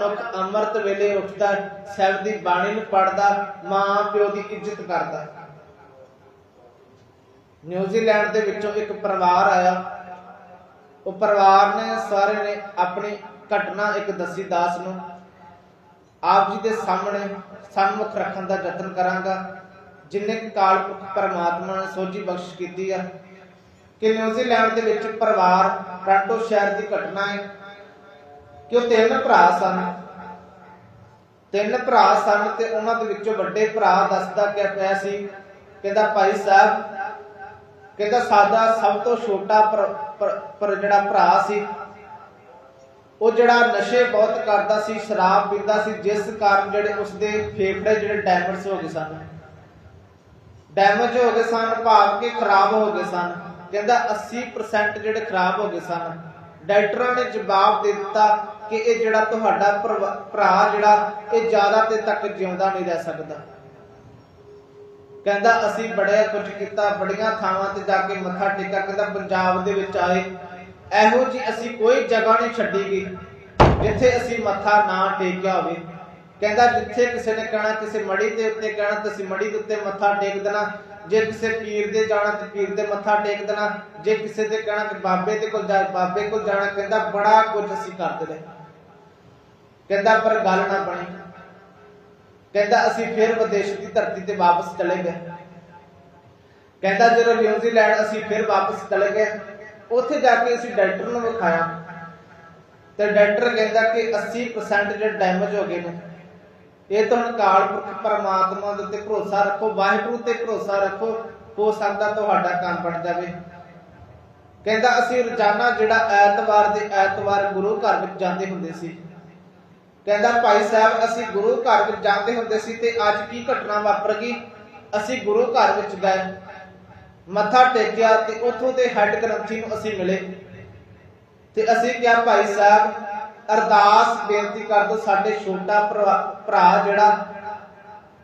ਮੁਖ ਅੰਮ੍ਰਿਤ ਵੇਲੇ ਉੱਠਦਾ ਸਾਹਿਬ ਦੀ ਬਾਣੀ ਨੂੰ ਪੜਦਾ ਮਾਂ ਪਿਓ ਦੀ ਇੱਜ਼ਤ ਕਰਦਾ। ਨਿਊਜ਼ੀਲੈਂਡ ਦੇ ਵਿੱਚੋਂ ਇੱਕ ਪਰਿਵਾਰ ਆਇਆ। ਉਹ ਪਰਿਵਾਰ ਨੇ, ਸਾਰੇ ਨੇ ਆਪਣੀ ਘਟਨਾ ਇੱਕ ਦੱਸੀ ਦਾਸ ਨੂੰ। ਆਪ ਜੀ ਦੇ ਸਾਹਮਣੇ ਸਨਮੁਖ ਰੱਖਣ ਦਾ ਯਤਨ ਕਰਾਂਗਾ। ਜਿੰਨੇ ਕੁ ਕਾਲ ਪੁਰਖ ਪਰਮਾਤਮਾ ਨੇ ਸੋਝੀ ਬਖਸ਼ ਕੀਤੀ ਆ। ਕਿ ਨਿਊਜ਼ੀਲੈਂਡ ਦੇ ਵਿੱਚ ਪਰਿਵਾਰ, ਟ੍ਰਾਂਟੋ ਸ਼ਹਿਰ ਦੀ ਘਟਨਾ ਹੈ। ਕਿ ਉਹ ਤਿੰਨ ਭਰਾ ਸਨ। ਤਿੰਨ ਭਰਾ ਸਨ ਤੇ ਉਹਨਾਂ ਦੇ ਵਿੱਚੋਂ ਵੱਡੇ ਭਰਾ ਦੱਸਦਾ ਕਿ ਪਿਆ ਸੀ। ਕਹਿੰਦਾ, ਭਾਈ ਸਾਹਿਬ, ਕਹਿੰਦਾ, ਸਾਡਾ ਸਭ ਤੋਂ ਛੋਟਾ ਪਰ- ਜਿਹੜਾ ਭਰਾ ਸੀ, ਉਹ ਜਿਹੜਾ ਨਸ਼ੇ ਬਹੁਤ ਕਰਦਾ ਸੀ, ਸ਼ਰਾਬ ਪੀਂਦਾ ਸੀ, ਜਿਸ ਕਾਰਨ ਜਿਹੜੇ ਉਸਦੇ ਫੇਫੜੇ, ਜਿਹੜੇ ਡੈਮੇਜ ਹੋ ਗਏ ਸਨ। ਡੈਮੇਜ ਹੋ ਗਏ ਸਨ, ਭਾਵ ਕਿ ਖਰਾਬ ਹੋ ਗਏ ਸਨ। ਕਹਿੰਦਾ 80% ਜਿਹੜੇ ਖਰਾਬ ਹੋ ਗਏ ਸਨ। ਡਾਕਟਰਾਂ ਨੇ ਜਵਾਬ ਦੇ ਦਿੱਤਾ ਕਿ ਇਹ ਜਿਹੜਾ ਤੁਹਾਡਾ ਭਰਾ ਜਿਹੜਾ ਇਹ ਜ਼ਿਆਦਾ ਤੇ ਤੱਕ ਜਿਉਂਦਾ ਨਹੀਂ ਰਹਿ ਸਕਦਾ। ਕਹਿੰਦਾ, ਅਸੀਂ ਬੜੇ ਕੁਝ ਕੀਤਾ, ਬੜੀਆਂ ਥਾਵਾਂ ਤੇ ਜਾ ਕੇ ਮੱਥਾ ਟੇਕਾ ਕਹਿੰਦਾ, ਪੰਜਾਬ ਦੇ ਵਿੱਚ ਆਏ। ਇਹੋ ਜੀ ਅਸੀਂ ਕੋਈ ਜਗ੍ਹਾ ਨਹੀਂ ਛੱਡੀ ਗਈ ਜਿੱਥੇ ਅਸੀਂ ਮੱਥਾ ਨਾ ਟੇਕਿਆ ਹੋਵੇ। ਕਹਿੰਦਾ, ਜਿੱਥੇ ਕਿਸੇ ਨੇ ਕਹਿਣਾ, ਕਿਸੇ ਮੜੀ ਦੇ ਉੱਤੇ ਕਹਿਣਾ, ਤੇ ਅਸੀਂ ਮੜੀ ਦੇ ਉੱਤੇ ਮੱਥਾ ਟੇਕ ਦੇਣਾ। ਜੇ ਕਿਸੇ ਪੀਰ ਦੇ ਜਾਣਾ, ਤੇ ਪੀਰ ਦੇ ਮੱਥਾ ਟੇਕ ਦੇਣਾ। ਜੇ ਕਿਸੇ ਦੇ ਕਹਿਣਾ ਕਿ ਬਾਬੇ ਦੇ ਕੋਲ ਜਾ ਬਾਬੇ ਕੋਲ ਜਾਣਾ। ਕਹਿੰਦਾ, ਬੜਾ ਕੁਝ ਅਸੀਂ ਕਰਦੇ ਰਹੇ। ਕਹਿੰਦਾ, ਪਰ ਗੱਲ ਨਾ ਬਣੀ। ਕਹਿੰਦਾ, ਅਸੀਂ ਫਿਰ ਵਿਦੇਸ਼ ਦੀ ਧਰਤੀ ਤੇ ਵਾਪਸ ਚਲੇ ਗਏ। ਕਹਿੰਦਾ, ਜਦੋਂ ਨਿਊਜ਼ੀਲੈਂਡ ਅਸੀਂ ਫਿਰ ਵਾਪਸ ਚਲੇ ਗਏ, ਉੱਥੇ ਜਾ ਕੇ ਅਸੀਂ ਡਾਕਟਰ ਨੂੰ ਵਿਖਾਇਆ। ਤੇ ਡਾਕਟਰ ਕਹਿੰਦਾ ਕਿ 80% ਜਿਹੜੇ ਡੈਮੇਜ ਹੋ ਗਏ ਨੇ, ਇਹ ਤੁਹਾਨੂੰ ਕਾਲ ਪੁਰਖ ਪਰਮਾਤਮਾ ਦੇ ਉੱਤੇ ਭਰੋਸਾ ਰੱਖੋ, ਵਾਹਿਗੁਰੂ ਤੇ ਭਰੋਸਾ ਰੱਖੋ, ਹੋ ਸਕਦਾ ਤੁਹਾਡਾ ਕੰਮ ਬਣ ਜਾਵੇ। ਕਹਿੰਦਾ, ਅਸੀਂ ਰੋਜ਼ਾਨਾ ਜਿਹੜਾ ਐਤਵਾਰ ਦੇ ਐਤਵਾਰ ਗੁਰੂ ਘਰ ਵਿੱਚ ਜਾਂਦੇ ਹੁੰਦੇ ਸੀ ਕਹਿੰਦਾ, ਭਾਈ ਸਾਹਿਬ, ਅਸੀਂ ਗੁਰੂ ਘਰ ਵਿੱਚ ਜਾਂਦੇ ਹੁੰਦੇ ਸੀ ਤੇ ਅੱਜ ਕੀ ਘਟਨਾ ਵਾਪਰ ਗਈ? ਅਸੀਂ ਗੁਰੂ ਘਰ ਵਿੱਚ ਗਏ। ਮੱਥਾ ਟੇਕਿਆ ਤੇ ਉੱਥੋਂ ਦੇ ਹੈੱਡ ਗ੍ਰੰਥੀ ਨੂੰ ਅਸੀਂ ਮਿਲੇ। ਤੇ ਅਸੀਂ ਕਿਹਾ, ਭਾਈ ਸਾਹਿਬ, ਅਰਦਾਸ ਬੇਨਤੀ ਕਰ ਦਿਓ, ਸਾਡੇ ਛੋਟਾ ਭਰਾ ਜਿਹੜਾ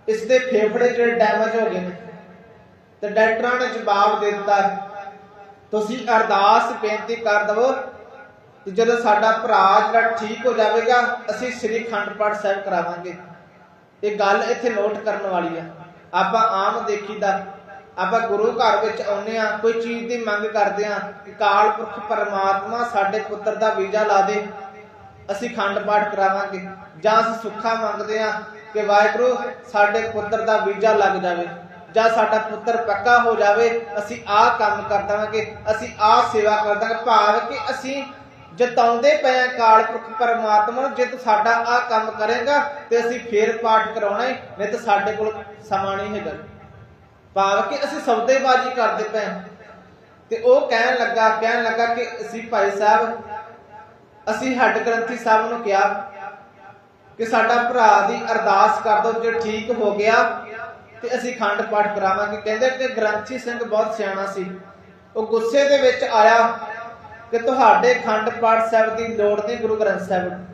ਇਸ ਦੇ ਫੇਫੜੇ ਜਿਹੜੇ ਡੈਮੇਜ ਹੋ ਗਏ ਨੇ, ਤੇ ਡਾਕਟਰਾਂ ਨੇ ਜਵਾਬ ਦੇ ਦਿੱਤਾ ਤੁਸੀਂ ਅਰਦਾਸ ਬੇਨਤੀ ਕਰ ਦਵੋ ਤੇ ਜਦੋਂ ਸਾਡਾ ਭਰਾ ਜਿਹੜਾ ਠੀਕ ਹੋ ਜਾਵੇਗਾ, ਅਸੀਂ ਸ੍ਰੀ ਖੰਡ ਪਾਠ ਸਾਹਿਬ ਕਰਾਵਾਂਗੇ। ਇਹ ਗੱਲ ਇੱਥੇ ਨੋਟ ਕਰਨ ਵਾਲੀ ਆ। ਆਪਾਂ ਆਮ ਦੇਖੀਦਾ। ਆਪਾਂ ਗੁਰੂ ਘਰ ਵਿੱਚ ਆਉਨੇ ਆ ਕੋਈ ਚੀਜ਼ ਦੀ ਮੰਗ ਕਰਦੇ ਆ ਕਿ ਕਾਲ ਪੁਰਖ ਪਰਮਾਤਮਾ ਸਾਡੇ ਪੁੱਤਰ ਦਾ ਵੀਜ਼ਾ ਲਾ ਦੇ। ਅਸੀਂ ਖੰਡ ਪਾਠ ਕਰਾਵਾਂਗੇ। ਜਾਂ ਅਸੀਂ ਸੁੱਖਾ ਮੰਗਦੇ ਆ ਕਿ ਵਾਹਿਗੁਰੂ ਸਾਡੇ ਪੁੱਤਰ ਦਾ ਵੀਜ਼ਾ ਲੱਗ ਜਾਵੇ। ਜਾਂ ਸਾਡਾ ਪੁੱਤਰ ਪੱਕਾ ਹੋ ਜਾਵੇ, ਅਸੀਂ ਆਹ ਕੰਮ ਕਰ ਦੇਵਾਂਗੇ, ਅਸੀਂ ਆਹ ਸੇਵਾ ਕਰ ਦਾਂਗੇ ਭਾਵ ਕਿ ਅਸੀਂ ਜਤਾਉਂਦੇ ਪਏ ਕਾਲ ਪੁਰਖ ਪਰਮਾਤਮਾ ਨੂੰ, ਜੇ ਤੂੰ ਸਾਡਾ ਆਹ ਕੰਮ ਕਰੇਗਾ, ਤੇ ਅਸੀਂ ਫੇਰ ਪਾਠ ਕਰਾਉਣਾ ਹੈ ਨਹੀਂ ਤਾਂ ਸਾਡੇ ਕੋਲ ਸਮਾਂ ਨਹੀਂ ਹੈਗਾ। ਭਾਵ ਕਿ ਅਸੀਂ ਸੌਦੇਬਾਜ਼ੀ ਕਰਦੇ ਪਏ ਤੇ ਉਹ ਕਹਿਣ ਲੱਗਾ ਕਹਿਣ ਲੱਗਾ ਕਿ ਅਸੀਂ ਭਾਈ ਸਾਹਿਬ, ਅਸੀਂ ਹੱਡ ਗ੍ਰੰਥੀ ਸਾਹਿਬ ਨੂੰ ਕਿਹਾ ਕਿ ਸਾਡਾ ਭਰਾ ਦੀ ਅਰਦਾਸ ਕਰ ਦੋ ਜੇ ਠੀਕ ਹੋ ਗਿਆ, ਤੇ ਅਸੀਂ ਖੰਡ ਪਾਠ ਕਰਾਵਾਂਗੇ। ਕਹਿੰਦੇ ਕਿ ਗ੍ਰੰਥੀ ਸਿੰਘ ਬਹੁਤ ਸਿਆਣਾ ਸੀ। ਉਹ ਗੁੱਸੇ ਦੇ ਵਿੱਚ ਆਇਆ। ਕਿ ਤੁਹਾਡੇ ਖੰਡ ਪਾਠ ਸਾਹਿਬ ਦੀ ਲੋੜ ਨਹੀਂ, ਗੁਰੂ ਗ੍ਰੰਥ ਸਾਹਿਬ।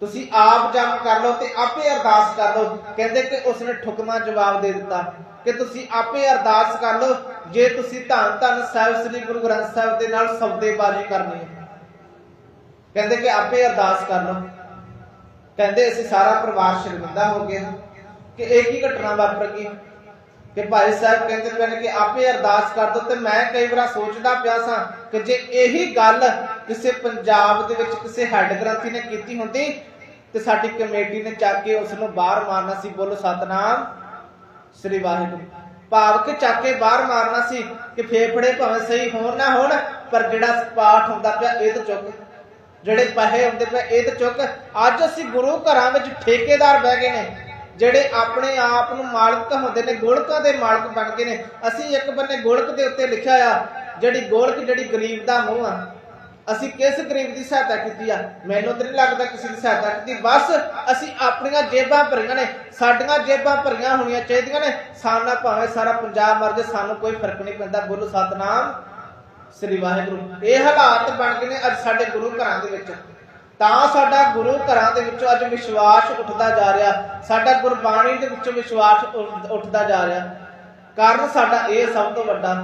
ਤੁਸੀਂ ਆਪ ਜਪ ਕਰ ਲਓ ਤੇ ਆਪੇ ਅਰਦਾਸ ਕਰ ਲਓ। ਕਹਿੰਦੇ ਕਿ ਉਸਨੇ ਠੁਕਮਾ ਜਵਾਬ ਦੇ ਦਿੱਤਾ। ਕਿ ਤੁਸੀਂ ਆਪੇ ਅਰਦਾਸ ਕਰ ਲਓ, ਜੇ ਤੁਸੀਂ ਧੰਨ ਧੰਨ ਸਾਹਿਬ ਸ੍ਰੀ ਗੁਰੂ ਗ੍ਰੰਥ ਸਾਹਿਬ ਦੇ ਨਾਲ ਸੌਦੇਬਾਜ਼ੀ ਕਰਨੀ ਹੈ। ਕਹਿੰਦੇ ਕਿ ਆਪੇ ਅਰਦਾਸ ਕਰ ਲਓ। ਕਹਿੰਦੇ ਅਸੀਂ ਸਾਰਾ ਪਰਿਵਾਰ ਸ਼ਰਮਿੰਦਾ ਹੋ ਗਿਆ ਕਿ ਇਹ ਕੀ ਘਟਨਾ ਵਾਪਰ ਗਈ? ਕਿ ਭਾਈ ਸਾਹਿਬ ਕਹਿੰਦੇ ਪਏ ਨੇ ਕਿ ਆਪੇ ਅਰਦਾਸ ਕਰ ਦੋ ਤੇ ਮੈਂ ਕਈ ਵਾਰ ਸੋਚਦਾ ਪਿਆ ਸਾਂ ਕਿ ਜੇ ਇਹੀ ਗੱਲ ਕਿਸੇ ਪੰਜਾਬ ਦੇ ਵਿੱਚ ਕਿਸੇ ਹੈੱਡ ਗ੍ਰੰਥੀ ਨੇ ਕੀਤੀ ਹੁੰਦੀ ਤੇ ਸਾਡੀ ਕਮੇਟੀ ਨੇ ਚੱਕ ਕੇ ਉਸ ਨੂੰ ਬਾਹਰ ਮਾਰਨਾ ਸੀ, ਬੋਲੋ ਸਤਨਾਮ ਸ੍ਰੀ ਵਾਹਿਗੁਰੂ। ਭਾਵ ਕਿ ਚੱਕ ਕੇ ਬਾਹਰ ਮਾਰਨਾ ਸੀ ਕਿ ਫੇਫੜੇ ਭਾਵੇਂ ਸਹੀ ਹੋਣ ਨਾ ਹੋਣ, ਪਰ ਜਿਹੜਾ ਪਾਠ ਹੁੰਦਾ ਪਿਆ ਇਹ ਤਾਂ ਚੁੱਕ। ਜਿਹੜੇ ਪੈਸੇ ਹੁੰਦੇ ਪਏ ਇਹ ਤਾਂ ਚੁੱਕ। ਅੱਜ ਅਸੀਂ ਗੁਰੂ ਘਰਾਂ ਵਿੱਚ ਠੇਕੇਦਾਰ ਬਹਿ ਗਏ ਨੇ। ਜਿਹੜੇ ਆਪਣੇ ਆਪ ਨੂੰ ਮਾਲਕ ਹੁੰਦੇ ਨੇ, ਗੋਲਕਾਂ ਦੇ ਮਾਲਕ ਬਣ ਗਏ ਨੇ। ਅਸੀਂ ਇੱਕ ਬੰਨੇ ਗੋਲਕ ਦੇ ਉੱਤੇ ਲਿਖਿਆ ਆ, ਜਿਹੜੀ ਗੋਲਕ ਜਿਹੜੀ ਗਰੀਬ ਦਾ ਮੂੰਹ ਆ, ਅਸੀਂ ਕਿਸ ਗਰੀਬ ਦੀ ਸਹਾਇਤਾ ਕੀਤੀ ਆ? ਮੈਨੂੰ ਤਾਂ ਨਹੀਂ ਲੱਗਦਾ ਕਿਸੇ ਦੀ ਸਹਾਇਤਾ ਕੀਤੀ। ਬਸ ਅਸੀਂ ਆਪਣੀਆਂ ਜੇਬਾਂ ਭਰੀਆਂ ਨੇ, ਸਾਡੀਆਂ ਜੇਬਾਂ ਭਰੀਆਂ ਹੋਣੀਆਂ ਚਾਹੀਦੀਆਂ ਨੇ। ਸਾਨਾ ਭਾਵੇਂ ਸਾਰਾ ਪੰਜਾਬ ਮਰ ਜੇ ਸਾਨੂੰ ਕੋਈ ਫ਼ਰਕ ਨਹੀਂ ਪੈਂਦਾ। ਬੋਲੋ ਸਤਨਾਮ ਸ੍ਰੀ ਵਾਹਿਗੁਰੂ। ਇਹ ਹਾਲਾਤ ਬਣ ਗਏ ਨੇ ਅੱਜ ਸਾਡੇ ਗੁਰੂ ਘਰਾਂ ਦੇ ਵਿੱਚ। ਤਾਂ ਸਾਡਾ ਗੁਰੂ ਘਰਾਂ ਦੇ ਵਿੱਚੋਂ ਅੱਜ ਵਿਸ਼ਵਾਸ ਉੱਠਦਾ ਜਾ ਰਿਹਾ। ਸਾਡਾ ਗੁਰਬਾਣੀ ਦੇ ਵਿੱਚੋਂ ਵਿਸ਼ਵਾਸ ਉੱਠਦਾ ਜਾ ਰਿਹਾ। ਕਾਰਨ ਸਾਡਾ ਇਹ ਸਭ ਤੋਂ ਵੱਡਾ।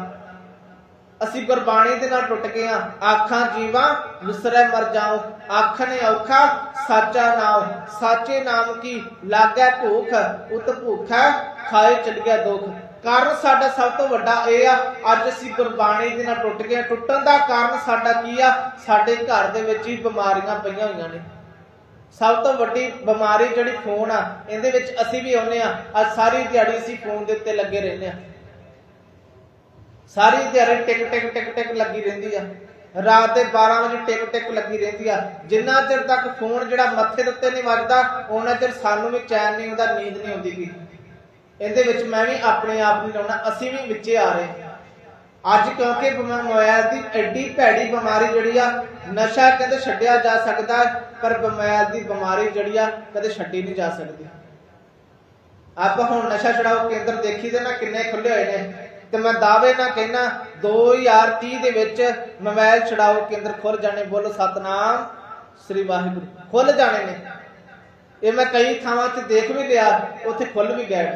ਅਸੀਂ ਗੁਰਬਾਣੀ ਦੇ ਨਾਲ ਟੁੱਟ ਗਏ ਆ ਆਖਾਂ ਜੀਵਾ, ਵਿਸਰੈ ਮਰ ਜਾਓ। ਆਖਣੇ ਔਖਾ, ਸਾਚਾ ਨਾਮ ਸਾਚੇ ਨਾਮ ਕੀ? ਲਾਗੈ ਭੂਖ ਉਤ ਭੂਖਾ ਖਾਏ ਚਲ ਗਿਆ ਦੁੱਖ। ਕਾਰਨ ਸਾਡਾ ਸਭ ਤੋਂ ਵੱਡਾ ਇਹ ਆ, ਅੱਜ ਅਸੀਂ ਗੁਰਬਾਣੀ ਦੇ ਨਾਲ ਟੁੱਟ ਗਏ ਟੁੱਟਣ ਦਾ ਕਾਰਨ ਸਾਡਾ ਕੀ ਆ? ਸਾਡੇ ਘਰ ਦੇ ਵਿੱਚ ਹੀ ਬਿਮਾਰੀਆਂ ਪਈਆਂ ਹੋਈਆਂ ਨੇ। ਸਭ ਤੋਂ ਵੱਡੀ ਬਿਮਾਰੀ ਜਿਹੜੀ ਫੋਨ ਆ, ਇਹਦੇ ਵਿੱਚ ਅਸੀਂ ਵੀ ਆਉਂਦੇ ਆ ਅੱਜ ਸਾਰੀ ਦਿਹਾੜੀ ਅਸੀਂ ਫੋਨ ਦੇ ਉੱਤੇ ਲੱਗੇ ਰਹਿੰਦੇ ਆ ਸਾਰੀ ਦਿਹਾੜੀ ਟਿਕ ਟਿਕ ਟਿਕ ਟਿਕ ਲੱਗੀ ਰਹਿੰਦੀ ਆ। ਰਾਤ ਦੇ 12 ਵਜੇ ਟਿਕ ਟਿਕ ਲੱਗੀ ਰਹਿੰਦੀ ਆ। ਜਿੰਨਾ ਚਿਰ ਤੱਕ ਫੋਨ ਜਿਹੜਾ ਮੱਥੇ ਦੇ ਉੱਤੇ ਨਹੀਂ ਵੱਜਦਾ, ਉਹਨਾਂ ਚਿਰ ਸਾਨੂੰ ਵੀ ਚੈਨ ਨਹੀਂ ਹੁੰਦਾ ਨੀਂਦ ਨਹੀਂ ਆਉਂਦੀ ਗੀ। ਇਹਦੇ ਵਿੱਚ ਮੈਂ ਵੀ ਆਪਣੇ ਆਪ ਨੂੰ ਲਾਉਣਾ, ਅਸੀਂ ਵੀ ਵਿੱਚੇ ਆ ਰਹੇ ਅੱਜ ਕਿਉਂਕਿ ਬਿਮਾ- ਮੋਬਾਈਲ ਦੀ ਐਡੀ ਭੈੜੀ ਬਿਮਾਰੀ ਜਿਹੜੀ ਆ, ਨਸ਼ਾ ਕਹਿੰਦੇ ਛੱਡਿਆ ਜਾ ਸਕਦਾ, ਪਰ ਮੋਬਾਈਲ ਦੀ ਬਿਮਾਰੀ ਜਿਹੜੀ ਆ, ਕਦੇ ਛੱਡੀ ਨਹੀਂ ਜਾ ਸਕਦੀ। ਆਪਾਂ ਹੁਣ ਨਸ਼ਾ ਛਡਾਓ ਕੇਂਦਰ ਦੇਖੀ ਦੇ ਨਾ ਕਿੰਨੇ ਖੁੱਲੇ ਹੋਏ ਨੇ। ਤੇ ਮੈਂ ਦਾਅਵੇ ਨਾਲ ਕਹਿਣਾ 2030 ਦੇ ਵਿੱਚ ਮੋਬਾਈਲ ਛਡਾਓ ਕੇਂਦਰ ਖੁੱਲ ਜਾਣੇ, ਬੋਲੋ ਸਤਨਾਮ, ਸ੍ਰੀ ਵਾਹਿਗੁਰੂ ਖੁੱਲ ਜਾਣੇ ਨੇ। ਇਹ ਮੈਂ ਕਈ ਥਾਵਾਂ ਤੇ ਦੇਖ ਵੀ ਲਿਆ, ਉੱਥੇ ਖੁੱਲ ਵੀ ਗਏ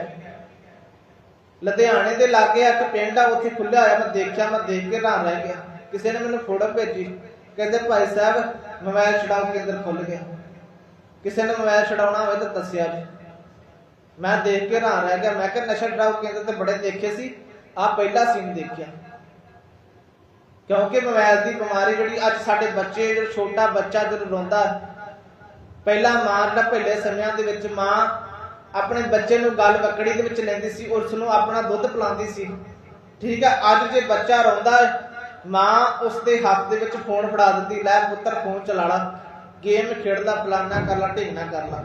ਲੁਧਿਆਣੇ ਦੇ ਲਾਗੇ ਇੱਕ ਪਿੰਡ ਆ, ਉੱਥੇ ਖੁੱਲਿਆ ਹੋਇਆ, ਮੈਂ ਦੇਖਿਆ, ਮੈਂ ਦੇਖ ਕੇ ਹੈਰਾਨ ਰਹਿ ਗਿਆ। ਕਿਸੇ ਨੇ ਮੈਨੂੰ ਫੋਟੋ ਭੇਜੀ, ਕਹਿੰਦੇ ਭਾਈ ਸਾਹਿਬ, ਮੋਬਾਈਲ ਛਡਾਓ ਕੇਂਦਰ ਖੁੱਲ ਗਿਆ। ਕਿਸੇ ਨੇ ਮੋਬਾਈਲ ਛਡਾਉਣਾ ਹੋਵੇ ਤਾਂ ਦੱਸਿਆ ਜੀ। ਮੈਂ ਦੇਖ ਕੇ ਹੈਰਾਨ ਰਹਿ ਗਿਆ, ਮੈਂ ਕਿਹਾ ਨਸ਼ਾ ਛਡਾਓ ਕੇਂਦਰ ਤੇ ਬੜੇ ਦੇਖੇ ਸੀ ਆ ਪਹਿਲਾ ਸੀਨ ਦੇਖਿਆ। ਕਿਉਂਕਿ ਮੋਬਾਈਲ ਦੀ ਬਿਮਾਰੀ ਜਿਹੜੀ ਅੱਜ ਸਾਡੇ ਬੱਚੇ, ਜਿਹੜਾ ਛੋਟਾ ਬੱਚਾ ਜਦੋਂ ਰੋਂਦਾ, ਪਹਿਲਾ ਮਾਂ ਜਿਹੜਾ ਪਹਿਲੇ ਸਮਿਆਂ ਦੇ ਵਿੱਚ ਮਾਂ ਆਪਣੇ ਬੱਚੇ ਨੂੰ ਗਲ ਬੱਕੜੀ ਦੇ ਵਿੱਚ ਲੈਂਦੀ ਸੀ, ਉਸ ਨੂੰ ਆਪਣਾ ਦੁੱਧ ਪਿਲਾਉਂਦੀ ਸੀ। ਠੀਕ ਹੈ ਅੱਜ ਜੇ ਬੱਚਾ ਰੋਂਦਾ ਮਾਂ ਉਸ ਦੇ ਹੱਥ ਦੇ ਵਿੱਚ ਫੋਨ ਫੜਾ ਦਿੰਦੀ, ਲੈ ਪੁੱਤਰ ਫੋਨ ਚਲਾ ਲਾ, ਗੇਮ ਖੇਡਦਾ, ਫਲਾਨਾ ਕਰ ਲਾ ਢੀਂਗਣਾ ਕਰ ਲਾ।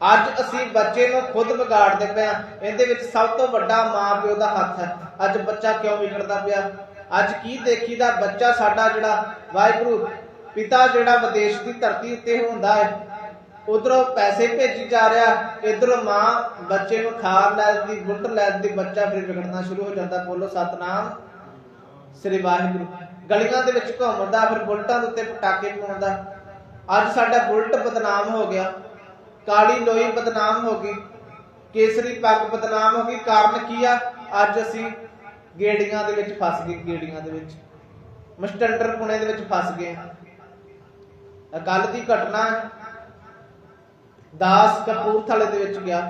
ਅੱਜ ਅਸੀਂ ਬੱਚੇ ਨੂੰ ਖੁਦ ਵਿਗਾੜਦੇ ਪਏ ਆ, ਇਹਦੇ ਵਿੱਚ ਸਭ ਤੋਂ ਵੱਡਾ ਮਾਂ ਪਿਓ ਦਾ ਹੱਥ ਹੈ। ਅੱਜ ਬੱਚਾ ਕਿਉਂ ਵਿਗੜਦਾ ਪਿਆ? ਅੱਜ ਕੀ ਦੇਖੀਦਾ? ਬੱਚਾ ਸਾਡਾ ਜਿਹੜਾ ਵਾਹਿਗੁਰੂ, ਪਿਤਾ ਜਿਹੜਾ ਵਿਦੇਸ਼ ਦੀ ਧਰਤੀ ਉੱਤੇ ਹੁੰਦਾ ਹੈ ਉਧਰੋਂ ਪੈਸੇ ਭੇਜੀ ਜਾ ਰਿਹਾ, ਇਧਰੋਂ ਮਾਂ ਬੱਚੇ ਨੂੰ ਖਾਰ ਲੈ ਦੀ ਗੁੱਟ ਲੈ ਦੀ ਬੱਚਾ ਫਿਰ ਵਿਗੜਨਾ ਸ਼ੁਰੂ ਹੋ ਜਾਂਦਾ, ਬੋਲੋ ਸਤਨਾਮ, ਸ੍ਰੀ ਵਾਹਿਗੁਰੂ। ਗਲੀਆਂ ਦੇ ਵਿੱਚ ਘੁੰਮਦਾ, ਫਿਰ ਬੁਲਟਾਂ ਦੇ ਉੱਤੇ ਪਟਾਕੇ ਪਾਉਂਦਾ। ਅੱਜ ਸਾਡਾ ਬੁਲਟ ਬਦਨਾਮ ਹੋ ਗਿਆ। ਕਾਲੀ ਲੋਈ ਬਦਨਾਮ ਹੋ ਗਈ। ਕੇਸਰੀ ਪੱਗ ਬਦਨਾਮ ਹੋ ਗਈ। ਕਾਰਨ ਕੀ ਆ? ਅੱਜ ਅਸੀਂ ਗੇੜੀਆਂ ਦੇ ਵਿੱਚ ਫਸ ਗਏ, ਗੇੜੀਆਂ ਦੇ ਵਿੱਚ। ਮਸਟੰਡਰ ਪੁਣੇ ਦੇ ਵਿੱਚ ਫਸ ਗਏ। ਕੱਲ ਦੀ ਘਟਨਾ ਦਾਸ ਕਪੂਰਥਲੇ ਦੇ ਵਿੱਚ ਗਿਆ।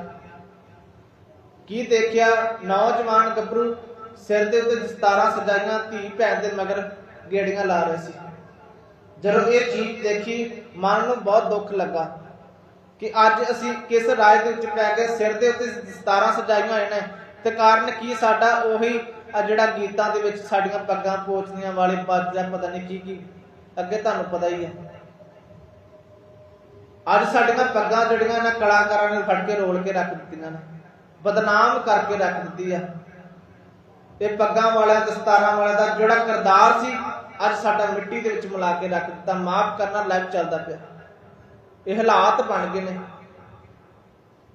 ਕੀ ਦੇਖਿਆ? ਨੌਜਵਾਨ ਗੱਭਰੂ ਸਿਰ ਦੇ ਉੱਤੇ ਦਸਤਾਰਾਂ ਸਜਾਈਆਂ, ਧੀ ਭੈਣ ਦੇ ਮਗਰ ਗੇੜੀਆਂ ਲਾ ਰਹੇ ਸੀ। ਜਦੋਂ ਇਹ ਚੀਜ਼ ਦੇਖੀ, ਮਨ ਨੂੰ ਬਹੁਤ ਦੁੱਖ ਲੱਗਾ ਕਿ ਅੱਜ ਅਸੀਂ ਕਿਸ ਰਾਜ ਦੇ ਵਿੱਚ ਪੈ ਗਏ, ਸਿਰ ਦੇ ਉੱਤੇ ਦਸਤਾਰਾਂ ਸਜਾਈਆਂ ਹੋਈਆਂ ਨੇ ਤੇ ਕਾਰਨ ਕੀ ਸਾਡਾ? ਉਹੀ ਆ ਜਿਹੜਾ ਗੀਤਾਂ ਦੇ ਵਿੱਚ ਸਾਡੀਆਂ ਪੱਗਾਂ ਪੋਚਦੀਆਂ ਵਾਲੇ ਪੱਗ ਜਾਂ ਪਤਾ ਨਹੀਂ ਕੀ ਕੀ ਅੱਗੇ ਤੁਹਾਨੂੰ ਪਤਾ ਹੀ ਹੈ। ਅੱਜ ਸਾਡੀਆਂ ਪੱਗਾਂ ਜਿਹੜੀਆਂ ਨਾ ਕਲਾਕਾਰਾਂ ਨੇ ਫੜ ਕੇ ਰੋਲ ਕੇ ਰੱਖ ਦਿੱਤੀਆਂ ਨੇ, ਬਦਨਾਮ ਕਰਕੇ ਰੱਖ ਦਿੱਤੀ ਆ। ਇਹ ਪੱਗਾਂ ਵਾਲਿਆਂ ਦਸਤਾਰਾਂ ਵਾਲਿਆਂ ਦਾ ਜਿਹੜਾ ਕਿਰਦਾਰ ਸੀ, ਅੱਜ ਸਾਡਾ ਮਿੱਟੀ ਦੇ ਵਿੱਚ ਮਿਲਾ ਕੇ ਰੱਖ ਦਿੱਤਾ, ਮਾਫ ਕਰਨਾ ਲਾਈਵ ਚੱਲਦਾ ਪਿਆ। ਇਹ ਹਾਲਾਤ ਬਣ ਗਏ ਨੇ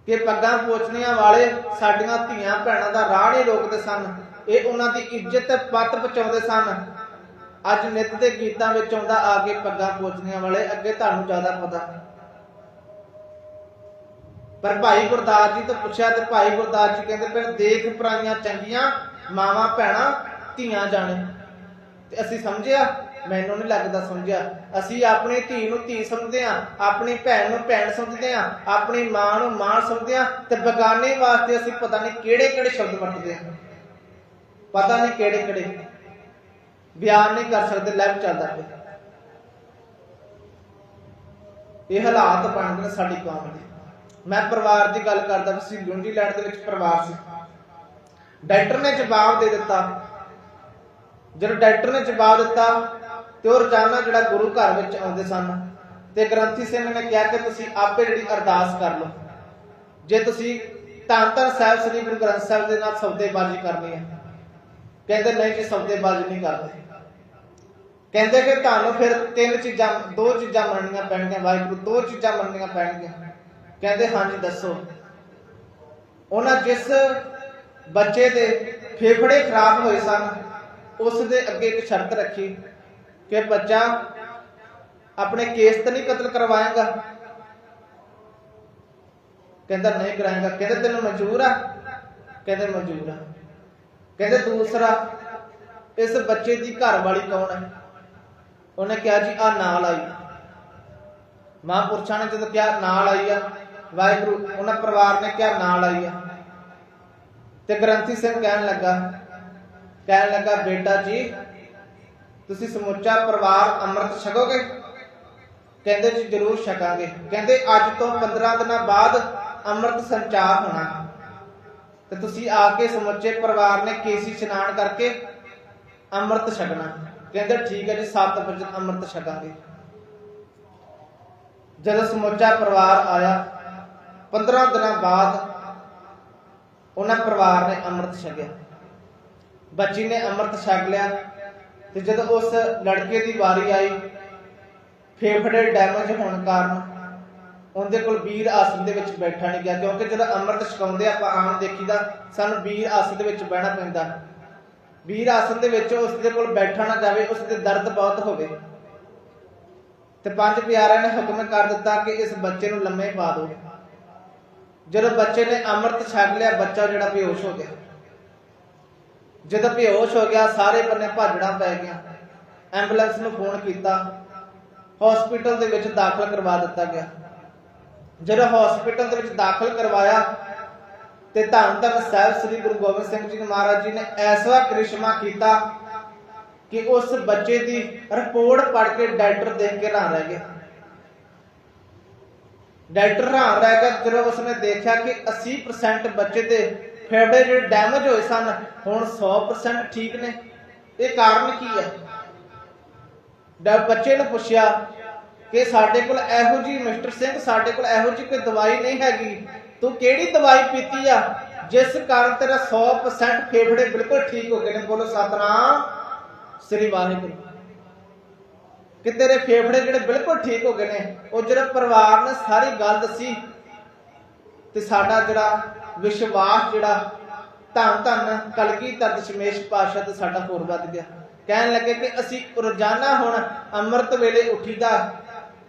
ਕਿ ਪੱਗਾਂ ਪੋਚਣੀਆਂ ਵਾਲੇ ਸਾਡੀਆਂ ਧੀਆਂ ਭੈਣਾਂ ਦਾ ਰਾਹ ਨਹੀਂ ਰੋਕਦੇ ਸਨ, ਇਹ ਉਹਨਾਂ ਦੀ ਇੱਜ਼ਤ ਤੇ ਪੱਤ ਪਚਾਉਂਦੇ ਸਨ। ਅੱਜ ਨਿੱਤ ਦੇ ਗੀਤਾਂ ਵਿੱਚ ਆਉਂਦਾ ਆ ਕੇ ਪੱਗਾਂ ਪੋਚਣੀਆਂ ਵਾਲੇ, ਅੱਗੇ ਤੁਹਾਨੂੰ ਜ਼ਿਆਦਾ ਪਤਾ। ਪਰ ਭਾਈ ਗੁਰਦਾਸ ਜੀ ਤੋਂ ਪੁੱਛਿਆ ਤੇ ਭਾਈ ਗੁਰਦਾਸ ਜੀ ਕਹਿੰਦੇ ਫਿਰ ਦੇਖ ਪਰਾਈਆਂ ਚੰਗੀਆਂ ਮਾਵਾਂ, ਭੈਣਾਂ, ਧੀਆਂ ਜਾਣੇ। ਤੇ ਅਸੀਂ ਸਮਝਿਆ, ਮੈਨੂੰ ਨਹੀਂ ਲੱਗਦਾ ਸਮਝਿਆ। ਅਸੀਂ ਆਪਣੀ ਧੀ ਨੂੰ ਧੀ ਸਮਝਦੇ ਆ ਆਪਣੀ ਭੈਣ ਨੂੰ ਭੈਣ ਸਮਝਦੇ ਆ ਆਪਣੀ ਮਾਂ ਨੂੰ ਮਾਂ ਸਮਝਦੇ ਆ ਤੇ ਬਗਾਨੇ ਵਾਸਤੇ ਅਸੀਂ ਪਤਾ ਨਹੀਂ ਕਿਹੜੇ ਕਿਹੜੇ ਸ਼ਬਦ ਵਰਤਦੇ ਆ ਪਤਾ ਨਹੀਂ ਕਿਹੜੇ ਕਿਹੜੇ। ਬਿਆਨ ਨਹੀਂ ਕਰ ਸਕਦੇ ਲਾਈਵ ਚੱਲਦਾ ਪਿਆ। ਇਹ ਹਾਲਾਤ ਬਣ ਗਏ ਨੇ ਸਾਡੀ ਕੌਮ ਦੇ। ਮੈਂ ਪਰਿਵਾਰ ਦੀ ਗੱਲ ਕਰਦਾ ਸੀ ਨਿਊਜ਼ੀਲੈਂਡ ਦੇ ਵਿੱਚ ਪਰਿਵਾਰ ਸੀ। ਡਾਕਟਰ ਨੇ ਜਵਾਬ ਦੇ ਦਿੱਤਾ। ਜਦੋਂ ਡਾਕਟਰ ਨੇ ਜਵਾਬ ਦਿੱਤਾ, ਤੇ ਉਹ ਰੋਜ਼ਾਨਾ ਜਿਹੜਾ ਗੁਰੂ ਘਰ ਵਿੱਚ ਆਉਂਦੇ ਸਨ, ਤੇ ਗ੍ਰੰਥੀ ਸਿੰਘ ਨੇ ਕਿਹਾ ਕਿ ਤੁਸੀਂ ਆਪੇ ਜਿਹੜੀ ਅਰਦਾਸ ਕਰ ਲਓ। ਜੇ ਤੁਸੀਂ ਧੰਨ ਧੰਨ ਸਾਹਿਬ, ਸ੍ਰੀ ਗੁਰੂ ਗ੍ਰੰਥ ਸਾਹਿਬ ਦੇ ਨਾਲ ਸੌਦੇਬਾਜ਼ੀ ਕਰਨੀ ਹੈ, ਕਹਿੰਦੇ ਨਹੀਂ ਜੀ, ਸੌਦੇਬਾਜ਼ੀ ਨਹੀਂ ਕਰਦੇ। ਕਹਿੰਦੇ ਕਿ ਤੁਹਾਨੂੰ ਫਿਰ ਤਿੰਨ ਚੀਜ਼ਾਂ, ਦੋ ਚੀਜ਼ਾਂ ਮੰਨਣੀਆਂ ਪੈਣਗੀਆਂ, ਵਾਹਿਗੁਰੂ, ਦੋ ਚੀਜ਼ਾਂ ਮੰਨਣੀਆਂ ਪੈਣਗੀਆਂ। ਕਹਿੰਦੇ, ਹਾਂਜੀ, ਦੱਸੋ। ਉਹਨਾਂ ਜਿਸ ਬੱਚੇ ਦੇ ਫੇਫੜੇ ਖਰਾਬ ਹੋਏ ਸਨ, ਉਸ ਦੇ ਅੱਗੇ ਇੱਕ ਸ਼ਰਤ ਰੱਖੀ ਕਿ ਬੱਚਾ ਆਪਣੇ ਕੇਸ ਤੇ ਨਹੀਂ ਕਤਲ ਕਰਵਾਏਗਾ। ਕਹਿੰਦਾ, ਨਹੀਂ ਕਰਾਏਗਾ। ਕਹਿੰਦੇ, ਤੈਨੂੰ ਮਨਜ਼ੂਰ ਆ? ਕਹਿੰਦੇ ਮਨਜ਼ੂਰ ਆ। ਕਹਿੰਦੇ, ਦੂਸਰਾ, ਇਸ ਬੱਚੇ ਦੀ ਘਰ ਵਾਲੀ ਕੌਣ ਹੈ? ਉਹਨੇ ਕਿਹਾ ਜੀ ਆ ਨਾਲ ਆਈ। ਮਹਾਂਪੁਰਸ਼ਾਂ ਨੇ ਜਦੋਂ ਕਿਹਾ, ਨਾਲ ਆਈ ਆ ਵਾਹਿਗੁਰੂ, ਉਹਨਾਂ ਪਰਿਵਾਰ ਨੇ ਕਿਹਾ, ਨਾਲ ਆਈ ਆ। ਤੇ ਗ੍ਰੰਥੀ ਸਿੰਘ ਕਹਿਣ ਲੱਗਾ ਕਹਿਣ ਲੱਗਾ, ਬੇਟਾ ਜੀ, ਤੁਸੀਂ ਸਮੁੱਚਾ ਪਰਿਵਾਰ ਅੰਮ੍ਰਿਤ ਛਕੋਗੇ? ਕਹਿੰਦੇ, ਜੀ, ਜ਼ਰੂਰ ਛਕਾਂਗੇ। ਕਹਿੰਦੇ, ਅੱਜ ਤੋਂ 15 ਦਿਨਾਂ ਬਾਅਦ ਅੰਮ੍ਰਿਤ ਸੰਚਾਰ ਹੋਣਾ। ਤੇ ਤੁਸੀਂ ਆ ਕੇ ਸਮੁੱਚੇ ਪਰਿਵਾਰ ਨੇ ਕੇਸੀ ਇਸ਼ਨਾਨ ਕਰਕੇ ਅੰਮ੍ਰਿਤ ਛਕਣਾ। ਕਹਿੰਦੇ, ਠੀਕ ਹੈ ਜੀ 7 ਵਜੇ ਅੰਮ੍ਰਿਤ ਛਕਾਂਗੇ। ਜਦੋਂ ਸਮੁੱਚਾ ਪਰਿਵਾਰ ਆਇਆ 15 ਦਿਨਾਂ ਬਾਅਦ ਉਹਨਾਂ ਪਰਿਵਾਰ ਨੇ ਅੰਮ੍ਰਿਤ ਛਕਿਆ। ਬੱਚੀ ਨੇ ਅੰਮ੍ਰਿਤ ਛਕ ਲਿਆ ਤੇ ਜਦੋਂ ਉਸ ਲੜਕੇ ਦੀ ਵਾਰੀ ਆਈ, ਫੇਫੜੇ ਡੈਮੇਜ ਹੋਣ ਕਾਰਨ ਉਹਦੇ ਕੋਲ ਵੀਰ ਆਸਨ ਦੇ ਵਿੱਚ ਬੈਠਾ ਨਹੀਂ ਗਿਆ, ਕਿਉਂਕਿ ਜਦੋਂ ਅੰਮ੍ਰਿਤ ਛਕਾਉਂਦੇ ਆਪਾਂ ਆਮ ਦੇਖੀਦਾ, ਸਾਨੂੰ ਵੀਰ ਆਸਣ ਦੇ ਵਿੱਚ ਬਹਿਣਾ ਪੈਂਦਾ। ਵੀਰ ਆਸਨ ਦੇ ਵਿੱਚ ਉਸ ਦੇ ਕੋਲ ਬੈਠਾ ਨਾ ਜਾਵੇ ਉਸ ਦੇ ਦਰਦ ਬਹੁਤ ਹੋਵੇ। ਤੇ ਪੰਜ ਪਿਆਰਿਆਂ ਨੇ ਹੁਕਮ ਕਰ ਦਿੱਤਾ ਕਿ ਇਸ ਬੱਚੇ ਨੂੰ ਲੰਮੇ ਪਾ ਦਿਓ। ਜਦੋਂ ਬੱਚੇ ਨੇ ਅੰਮ੍ਰਿਤ ਛਕ ਲਿਆ, ਬੱਚਾ ਜਿਹੜਾ ਬੇਹੋਸ਼ ਹੋ ਗਿਆ। ਜਦੋਂ ਬੇਹੋਸ਼ ਹੋ ਗਿਆ, ਸਾਰੇ ਬੰਨੇ ਭਾਜੜਾ ਪੈ ਗਿਆ ਐਂਬੂਲੈਂਸ ਨੂੰ ਫੋਨ ਕੀਤਾ। ਹਸਪੀਟਲ ਦੇ ਵਿੱਚ ਦਾਖਲ ਕਰਵਾ ਦਿੱਤਾ ਗਿਆ। ਜਦੋਂ ਹਸਪੀਟਲ ਦੇ ਵਿੱਚ ਦਾਖਲ ਕਰਵਾਇਆ, ਤੇ ਧੰਨ ਧੰਨ ਸਾਹਿਬ ਸ੍ਰੀ ਗੁਰੂ ਗੋਬਿੰਦ ਸਿੰਘ ਜੀ ਮਹਾਰਾਜ ਜੀ ਨੇ ਐਸਾ ਕ੍ਰਿਸ਼ਮਾ ਕੀਤਾ ਕਿ ਉਸ ਬੱਚੇ ਦੀ ਰਿਪੋਰਟ ਪੜ੍ਹ ਕੇ ਡਾਕਟਰ ਦੇਖ ਕੇ ਹੈਰਾਨ ਰਹਿ ਗਿਆ ਡਾਕਟਰ ਹੈਰਾਨ ਰਹਿ ਗਿਆ, ਜਦੋਂ ਉਸਨੇ ਦੇਖਿਆ ਕਿ 80% ਬੱਚੇ ਦੇ ਫੇਫੜੇ ਜਿਹੜੇ ਡੈਮੇਜ ਹੋਏ ਸਨ, ਹੁਣ 100% ਠੀਕ ਨੇ। ਇਹ ਕਾਰਨ ਕੀ ਹੈ? ਡਾ ਬੱਚੇ ਨੂੰ ਪੁੱਛਿਆ ਕਿ ਸਾਡੇ ਕੋਲ ਇਹੋ ਜੀ ਮਿਸਟਰ ਸਿੰਘ, ਸਾਡੇ ਕੋਲ ਇਹੋ ਜੀ ਕੋਈ ਦਵਾਈ ਨਹੀਂ ਹੈਗੀ। ਤੂੰ ਕਿਹੜੀ ਦਵਾਈ ਪੀਤੀ ਆ, ਜਿਸ ਕਾਰਨ ਤੇਰਾ 100% ਫੇਫੜੇ ਬਿਲਕੁਲ ਠੀਕ ਹੋ ਗਏ ਨੇ? ਬੋਲੋ, ਸਤਨਾਮ ਸ੍ਰੀ ਵਾਹਿਗੁਰੂ। ਕਿ ਤੇਰੇ ਫੇਫੜੇ ਜਿਹੜੇ ਬਿਲਕੁਲ ਠੀਕ ਹੋ ਗਏ ਨੇ, ਉਹ ਜਿਹੜਾ ਪਰਿਵਾਰ ਨੇ ਸਾਰੀ ਗੱਲ ਦੱਸੀ ਤੇ ਸਾਡਾ ਜਿਹੜਾ ਵਿਸ਼ਵਾਸ ਜਿਹੜਾ ਧੰਨ ਧੰਨ ਕਲਗੀ ਤਰ ਦਸ਼ਮੇਸ਼ ਪਾਸ਼ਾ ਤੇ ਸਾਡਾ ਹੋਰ ਵੱਧ ਗਿਆ। ਕਹਿਣ ਲੱਗੇ ਕਿ ਅਸੀਂ ਰੋਜ਼ਾਨਾ ਹੁਣ ਅੰਮ੍ਰਿਤ ਵੇਲੇ ਉੱਠੀਦਾ,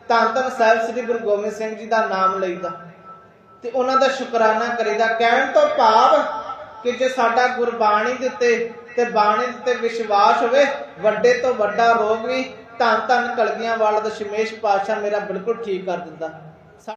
ਧੰਨ ਧੰਨ ਸਾਹਿਬ ਸ੍ਰੀ ਗੁਰੂ ਗੋਬਿੰਦ ਸਿੰਘ ਜੀ ਦਾ ਨਾਮ ਲਈਦਾ ਤੇ ਉਹਨਾਂ ਦਾ ਸ਼ੁਕਰਾਨਾ ਕਰੀਦਾ। ਕਹਿਣ ਤੋਂ ਭਾਵ ਕਿ ਜੇ ਸਾਡਾ ਗੁਰਬਾਣੀ ਦੇ ਉੱਤੇ ਤੇ ਬਾਣੀ ਦੇ ਉੱਤੇ ਵਿਸ਼ਵਾਸ ਹੋਵੇ, ਵੱਡੇ ਤੋਂ ਵੱਡਾ ਰੋਗ ਵੀ ਧੰਨ ਧੰਨ ਕਲਗੀਆਂ ਵਾਲਾ ਦਸ਼ਮੇਸ਼ ਪਾਤਸ਼ਾਹ ਮੇਰਾ ਬਿਲਕੁਲ ਠੀਕ ਕਰ ਦਿੰਦਾ।